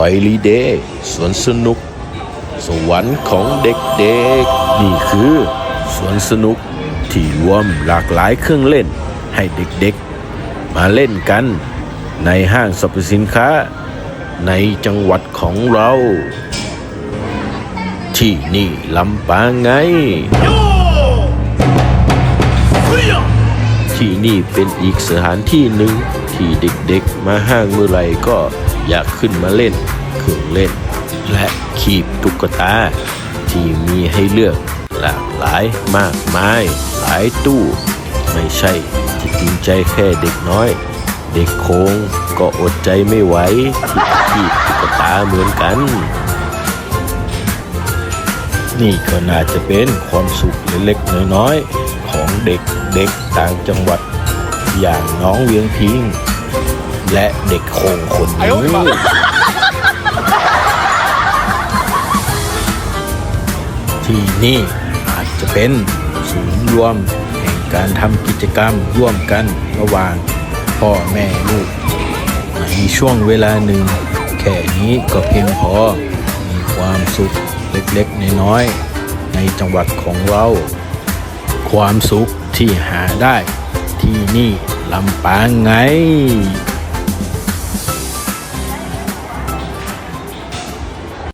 อยลีเดย์สวนสนุก สวรรค์ของเด็กๆ นี่คือสวนสนุกที่รวมหลากหลายเครื่องเล่นให้เด็กๆ มาเล่นกันในห้างสรรพสินค้า ในจังหวัดของเรา ที่นี่ลำปางไง ที่นี่เป็นอีกสถานที่หนึ่งที่เด็กๆ มาห้างเมื่อไรก็อยากขึ้นมาเล่นเครื่องเล่น และขีบตุ๊กตา ที่มีให้เลือกหลากหลายมากมาย หลายตู้ ไม่ใช่จะกินใจแค่เด็กน้อย เด็กโคงก็อดใจไม่ไหวที่ขีบตุ๊กตาเหมือนกัน นี่ก็น่าจะเป็นความสุขเล็กๆน้อยๆของเด็ก เด็กๆต่างจังหวัด อย่างน้องเวียงพิง และเด็กโคงคนนี้ที่นี่อาจจะเป็นศูนย์รวมแห่งการทำกิจกรรมร่วมกันระหว่างพ่อแม่ลูกในช่วงเวลาหนึ่ง แค่นี้ก็เพียงพอ มีความสุขเล็กๆ น้อยๆในจังหวัดของเรา ความสุข ที่หาได้ที่นี่ลำปางไง